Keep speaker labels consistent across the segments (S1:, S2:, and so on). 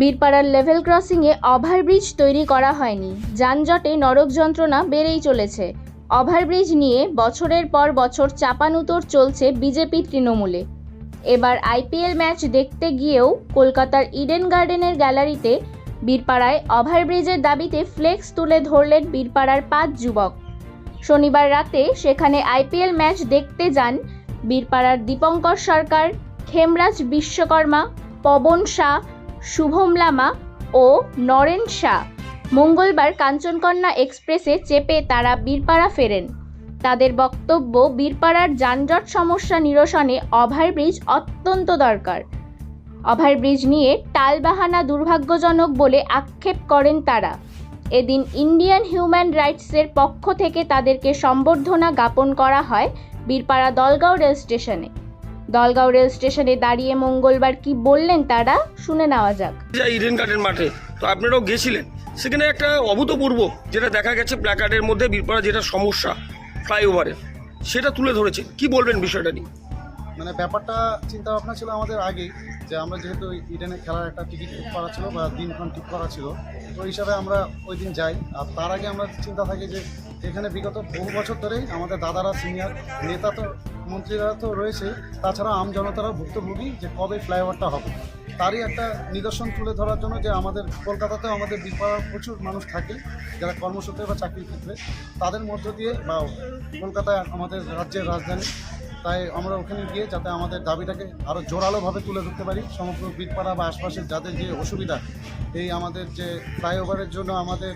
S1: বীরপাড়ার level ক্রসিংয়ে overbridge তৈরি করা হয়নি। যানজটে নরক যন্ত্রণা বেড়েই চলেছে। ওভারব্রিজ নিয়ে বছরের পর বছর চাপানুতোর চলছে বিজেপি তৃণমূলে। এবার আইপিএল ম্যাচ দেখতে গিয়েও কলকাতার ইডেন গার্ডেনের গ্যালারিতে বীরপাড়ায় ওভারব্রিজের দাবিতে ফ্লেক্স তুলে ধরলেন বীরপাড়ার পাঁচ যুবক। শনিবার রাতে সেখানে আইপিএল ম্যাচ দেখতে যান বীরপাড়ার দীপঙ্কর সরকার, খেমরাজ বিশ্বকর্মা, পবন শাহ শুভম লামা ও নরেন শাহ। মঙ্গলবার কাঞ্চনকন্যা এক্সপ্রেসে চেপে তারা বীরপাড়া ফেরেন। তাদের বক্তব্য, বীরপাড়ার যানজট সমস্যা নিরসনে ওভারব্রিজ অত্যন্ত দরকার। ওভারব্রিজ নিয়ে টালবাহানা দুর্ভাগ্যজনক বলে আক্ষেপ করেন তারা। এদিন ইন্ডিয়ান হিউম্যান রাইটসের পক্ষ থেকে তাদেরকে সম্বর্ধনা জ্ঞাপন করা হয় বীরপাড়া দলগাঁও রেল স্টেশনে দলগাঁও রেল স্টেশনে দাঁড়িয়ে মঙ্গলবার কি বললেন তারা? শুনে নেওয়া যাক।
S2: ইডেন গার্ডেন মাঠে তো আপনারাও গেছিলেন? সেখানে একটা অভূতপূর্ব যেটা দেখা গেছে প্ল্যাকার্ডের মধ্যে বীরপাড়া যেটা সমস্যা ফ্লাইওভারের সেটা তুলে ধরেছে কি বলবেন বিষয়টা নিয়ে?
S3: মানে ব্যাপারটা চিন্তা ভাবনা ছিল আমাদের আগেই যে আমরা যেহেতু ইডেনে খেলার একটা টিকিট ঠিক করা ছিল বা দিনক্ষণ ঠিক করা ছিল তো ওই হিসাবে আমরা ওই দিন যাই। আর তার আগে আমরা চিন্তা থাকি যে এখানে বিগত বহু বছর ধরেই আমাদের দাদারা সিনিয়র নেতা তো মন্ত্রীরা তো রয়েছে তাছাড়া আম জনতারাও ভুক্তভোগী যে কবে ফ্লাইওভারটা হবে। তারই একটা নিদর্শন তুলে ধরার জন্য যে আমাদের কলকাতাতেও আমাদের বিপাড়ার প্রচুর মানুষ থাকে, যারা কর্মসূত্রে বা চাকরির ক্ষেত্রে। তাদের মধ্য দিয়ে বা কলকাতায় আমাদের রাজ্যের রাজধানী, তাই আমরা ওখানে গিয়ে যাতে আমাদের দাবিটাকে আরও জোরালোভাবে তুলে ধরতে পারি, সমগ্র বীরপাড়া বা আশপাশের যাদের যে অসুবিধা, এই আমাদের যে ফ্লাইওভারের জন্য আমাদের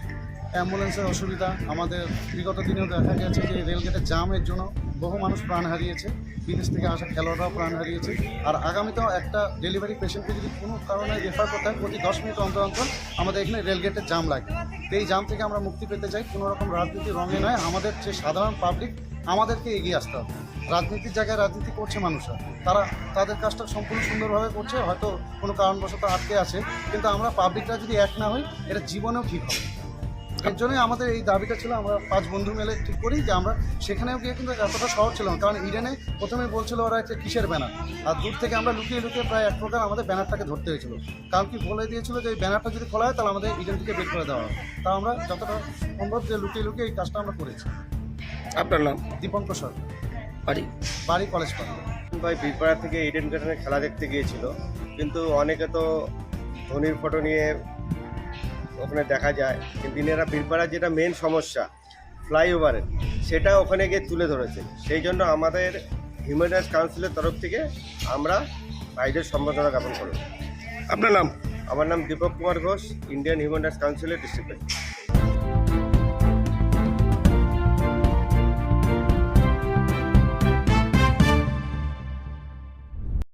S3: অ্যাম্বুলেন্সের অসুবিধা। আমাদের বিগত দিনেও দেখা গেছে যে রেলগেটের জামের জন্য বহু মানুষ প্রাণ হারিয়েছে। বিদেশ থেকে আসা খেলোয়াড়রাও প্রাণ হারিয়েছে। আর আগামীতেও একটা ডেলিভারি পেশেন্টকে যদি কোনো কারণে রেফার করতে হয়, প্রতি দশ মিনিট অন্তর অন্তর আমাদের এখানে রেলগেটের জাম লাগে। এই জাম থেকে আমরা মুক্তি পেতে চাই। কোনো রকম রাজনীতির রঙে নয়। আমাদের যে সাধারণ পাবলিক আমাদেরকে এগিয়ে আসতে হবে। রাজনীতির জায়গায় রাজনীতি করছে মানুষরা। তারা, তাদের কাজটা সম্পূর্ণ সুন্দরভাবে করছে। হয়তো কোনো কারণবশত আটকে আছে। কিন্তু আমরা পাবলিকরা যদি এক না হই, এটা জীবনেও ঠিক হবে। এর জন্যই আমাদের এই দাবিটা ছিল আমরা পাঁচ বন্ধু মিলে ঠিক করি যে আমরা সেখানেও গিয়ে কিন্তু এতটা সহজ ছিল না কারণ ইডেনে প্রথমে বলছিল ওরা একটা কিসের ব্যানার আর দূর থেকে আমরা লুকিয়ে লুকিয়ে প্রায় এক প্রকার আমাদের ব্যানারটাকে ধরতে হয়েছিল। কারণ কি বলে দিয়েছিল যে এই ব্যানারটা যদি খোলা হয় তাহলে আমাদের ইডেন থেকে বের করে দেওয়া হবে। তা আমরা যতটা সম্ভব যে লুকিয়ে লুকিয়ে এই কাজটা আমরা করেছি।
S2: আপনার নাম?
S3: দীপঙ্কর সরকার
S2: বাড়ি?
S3: বাড়ি কলেজ পাড়া।
S4: ভাই বীরপাড়া থেকে ইডেন গার্ডেনে খেলা দেখতে গিয়েছিল কিন্তু অনেকে তো ধোনির ফটো নিয়ে ওখানে দেখা যায়। কিন্তু এরা বীরপাড়ার যেটা মেন সমস্যা ফ্লাইওভারের সেটা ওখানে গিয়ে তুলে ধরেছে। সেই জন্য আমাদের হিউম্যান রাইটস কাউন্সিলের তরফ থেকে আমরা ভাইদের সম্বর্ধনা জ্ঞাপন করব।
S2: আপনার নাম?
S4: আমার নাম Dipak Kumar Ghosh Indian human rights কাউন্সিলের ডিস্ট্রিক্ট